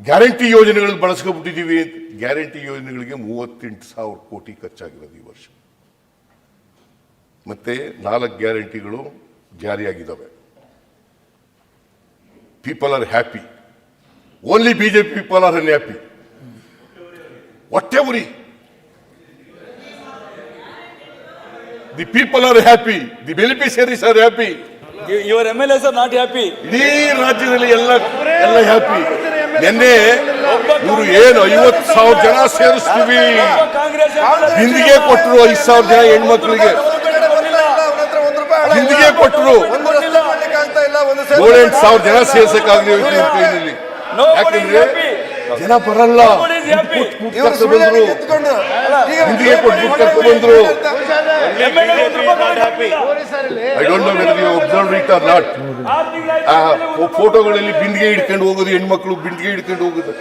Guarantee ಯೋಜನೆಗಳನ್ನ ಬಳಸ್ಕೊಬಿಟ್ಟಿದ್ದೀವಿ guarantee ಯೋಜನೆಗಳಿಗೆ ಮೂವತ್ತೆಂಟು ಸಾವಿರ ಕೋಟಿ ಖರ್ಚಾಗಿರೋದು ಈ ವರ್ಷ. ಮತ್ತೆ ನಾಲ್ಕು ಗ್ಯಾರಂಟಿಗಳು ಜಾರಿಯಾಗಿದ್ದಾವೆ. People are happy only BJP people are unhappy ಹೊಟ್ಟೆ ಉರಿ the people are happy the beneficiaries are happy your M L S are not happy ಇಡೀ ರಾಜ್ಯದಲ್ಲಿ ಎಲ್ಲ ಎಲ್ಲ ಹ್ಯಾಪಿ ನಿನ್ನೆ ಇವರು ಏನು ಐವತ್ತು ಸಾವಿರ ಜನ ಸೇರಿಸ್ತೀವಿ? ಹಿಂದಿಗೆ ಕೊಟ್ಟರು ಐದು ಸಾವಿರ ಜನ ಹೆಣ್ಮಕ್ಳಿಗೆ. ಹಿಂದಿಗೆ ಕೊಟ್ಟರು. ಏಳೆಂಟು ಸಾವಿರ ಜನ ಸೇರ್ಸಕ್ಕಾಗಲಿ ಯಾಕಂದ್ರೆ ಜನ ಬರಲ್ಲ. ಹಿಂದಿಗೆ ಕೊಟ್ಬಿಟ್ಟು ಕರ್ಕೊಂಡ್ ಬಂದ್ರು. I don't know whether you observe it or not ಆ ಫೋಟೋಗಳಲ್ಲಿ ಬಿಂದಿಗೆ ಹಿಡ್ಕೊಂಡು ಹೋಗೋದು ಹೆಣ್ಮಕ್ಳು ಬಿಂದಿಗೆ ಹಿಡ್ಕೊಂಡು ಹೋಗೋದು.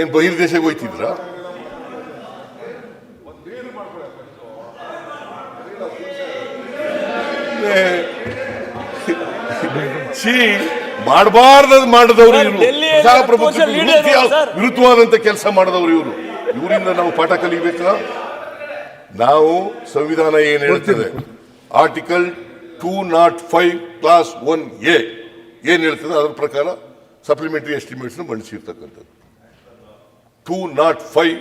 ಏನ್ ಬಹಿರ್ದೇಶಕ್ಕೆ ಹೋಯ್ತಿದ್ರ? ಸಿ ಮಾಡಬಾರ್ದದ್ ಮಾಡಿದವರು ಇವರು. ಸರ್. ವಿರುದ್ಧವಾದಂತ ಕೆಲಸ ಮಾಡಿದವರು ಇವರು. ಇವರಿಂದ ನಾವು ಪಾಠ ಕಲಿಬೇಕ? ನಾವು ಸಂವಿಧಾನ ಏನ್ ಹೇಳ್ತದೆ? Article two nought five clause one A ಏನ್ ಹೇಳ್ತದೆ? ಅದರ ಪ್ರಕಾರ supplementary estimates ಮಂಡಿಸಿರ್ತಕ್ಕಂಥದ್ದು two nought five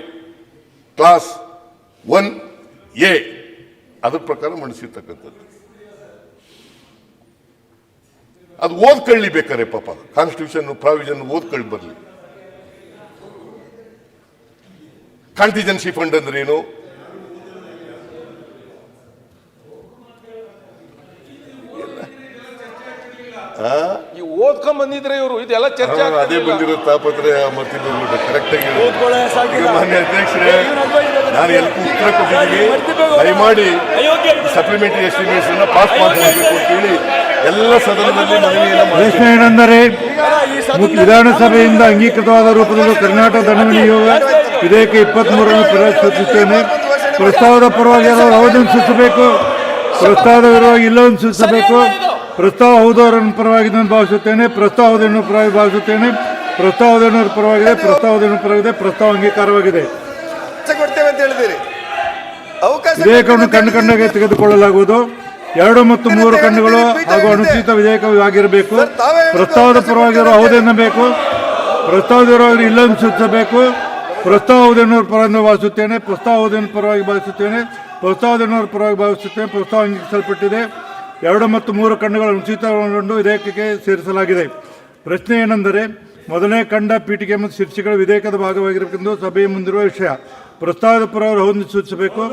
clause one A ಅದರ ಪ್ರಕಾರ ಮಂಡಿಸಿರ್ತಕ್ಕಂಥದ್ದು ಅದು ಓದ್ಕೊಳ್ಳಿ ಬೇಕಾರೆ ಪಾಪ ಕಾನ್ಸ್ಟಿಟ್ಯೂಷನ್ ಪ್ರಾವಿಷನ್ ಓದ್ಕೊಳ್ಳಿ ಬರಲಿ ಕಾಂಟಿಜೆನ್ಸಿ ಫಂಡ್ ಅಂದ್ರೆ ಏನು ಓದ್ಕೊಂಡ್ ಬಂದಿದ್ರೆ ಇವರು ಇದೆಲ್ಲ ಚರ್ಚೆ ಅದೇ. ಬಂದಿರೋ ತಾಪತ್ರೆ ಮತ್ತಿದ್ದು ಕರೆಕ್ಟ್ ಆಗಿ ಮಾನ್ಯ ಅಧ್ಯಕ್ಷರೇ. ನಾನು ಎಲ್ಲ ಉತ್ತರ ಕೊಟ್ಟಿದ್ದೀನಿ. ದಯಮಾಡಿ ಸಪ್ಲಿಮೆಂಟರಿ ಎಸ್ಟಿಮೇಷನ್ ಪಾಸ್ ಮಾಡಬೇಕು ಅಂತ ಹೇಳಿ ಎಲ್ಲ ಸದನದಲ್ಲಿ ಏನೆಂದರೆ ವಿಧಾನಸಭೆಯಿಂದ ಅಂಗೀಕೃತವಾದ ರೂಪದಲ್ಲಿ ಕರ್ನಾಟಕ ದಂಡ ನಿಯೋಗ ವಿಧೇಯಕ ಇಪ್ಪತ್ಮೂರನ್ನು ಪ್ರದರ್ಶಿಸುತ್ತೇನೆ ಪ್ರಸ್ತಾವದ ಪರವಾಗಿ ಯಾರಾದರೂ ಹೌದನ್ನು ಸೂಚಿಸಬೇಕು. ಪ್ರಸ್ತಾವದ ವಿರುದ್ಧವಾಗಿ ಇಲ್ಲವನ್ನು ಸೂಚಿಸಬೇಕು. ಪ್ರಸ್ತಾವ ಹೌದವರನ್ನು ಪರವಾಗಿ ನಾನು ಭಾವಿಸುತ್ತೇನೆ. ಪ್ರಸ್ತಾವ ಹೌದನ್ನು ಪರವಾಗಿ ಭಾವಿಸುತ್ತೇನೆ. ಪ್ರಸ್ತಾವದ ಪರವಾಗಿದೆ. ಪ್ರಸ್ತಾವದ ಪರವಾಗಿದೆ. ಪ್ರಸ್ತಾವ ಅಂಗೀಕಾರವಾಗಿದೆ. ವಿಧೇಯಕವನ್ನು ಕಣ್ಣು ಕಣ್ಣಾಗೆ ತೆಗೆದುಕೊಳ್ಳಲಾಗುವುದು. ಎರಡು ಮತ್ತು ಮೂರು ಕಣ್ಣುಗಳು ಹಾಗೂ ಅನುಚಿತ ವಿಧೇಯಕವಾಗಿರಬೇಕು ಪ್ರಸ್ತಾವದ ಪರವಾಗಿರುವ ಹೌದೆನ್ನಬೇಕು ಪ್ರಸ್ತಾವದ ಪರವಾಗಿ ಇಲ್ಲೊಂದು ಸೂಚಿಸಬೇಕು. ಪ್ರಸ್ತಾವ ಹೌದೆನ್ನುವ ಪರವಾಗಿ ಭಾವಿಸುತ್ತೇನೆ. ಪ್ರಸ್ತಾವ ಹೌದೆನ್ನು ಪರವಾಗಿ ಭಾವಿಸುತ್ತೇನೆ. ಪ್ರಸ್ತಾವದ ಪರವಾಗಿ ಭಾವಿಸುತ್ತೇನೆ. ಪ್ರಸ್ತಾವ ಅಂಗೀಕರಿಸಲ್ಪಟ್ಟಿದೆ. ಎರಡು ಮತ್ತು ಮೂರು ಕಣ್ಣುಗಳ ಅನುಚಿತಗೊಂಡು ವಿಧೇಯಕಕ್ಕೆ ಸೇರಿಸಲಾಗಿದೆ. ಪ್ರಶ್ನೆ ಏನೆಂದರೆ ಮೊದಲನೇ ಕಂಡ ಪೀಠಿಕೆ ಮತ್ತು ಶೀರ್ಷಿಕೆಗಳು ವಿಧೇಯಕದ ಭಾಗವಾಗಿರಬೇಕೆಂದು ಸಭೆಯ ಮುಂದಿರುವ ವಿಷಯ. ಪ್ರಸ್ತಾವದ ಪರವಾಗಿ ಹೌದು ಸೂಚಿಸಬೇಕು.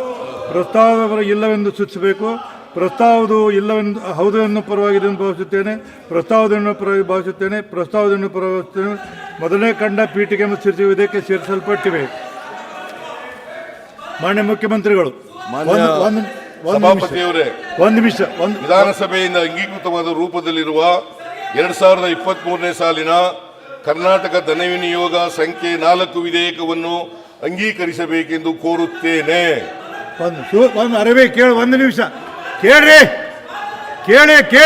ಪ್ರಸ್ತಾವದ ಪರ ಇಲ್ಲವೆಂದು ಸೂಚಿಸಬೇಕು. ಪ್ರಸ್ತಾವದು ಇಲ್ಲವೆಂದು ಹೌದು ಎಂದು ಪರವಾಗಿದೆ ಎಂದು ಭಾವಿಸುತ್ತೇನೆ ಪ್ರಸ್ತಾವದನ್ನು ಪರವಾಗಿ ಭಾವಿಸುತ್ತೇನೆ ಪ್ರಸ್ತಾವದನ್ನು ಪರವಾಗಿಸುತ್ತೇನೆ. ಮೊದಲನೇ ಕಂಡ ಪೀಠಿಗೆ ಮತ್ತು ಶೀರ್ಷಿಕೆ ವಿಧೇಯಕ್ಕೆ ಸೇರಿಸಲ್ಪಟ್ಟಿವೆ. ಮಾನ್ಯ ಮುಖ್ಯಮಂತ್ರಿಗಳು ಒಂದು ನಿಮಿಷ. ಒಂದು ವಿಧಾನಸಭೆಯಿಂದ ಅಂಗೀಕೃತವಾದ ರೂಪದಲ್ಲಿರುವ ಎರಡ್ ಸಾವಿರದ ಇಪ್ಪತ್ತ್ ಮೂರನೇ ಸಾಲಿನ ಕರ್ನಾಟಕ ಧನ ವಿನಿಯೋಗ ಸಂಖ್ಯೆ ನಾಲ್ಕು ವಿಧೇಯಕವನ್ನು ಅಂಗೀಕರಿಸಬೇಕೆಂದು ಕೋರುತ್ತೇನೆ. ಒಂದು ಒಂದು ಅರವೇ ಕೇಳ ಒಂದು ನಿಮಿಷ. ಕೇಳ್ರಿ. ಕೇಳಿ ಕೇಳಿ.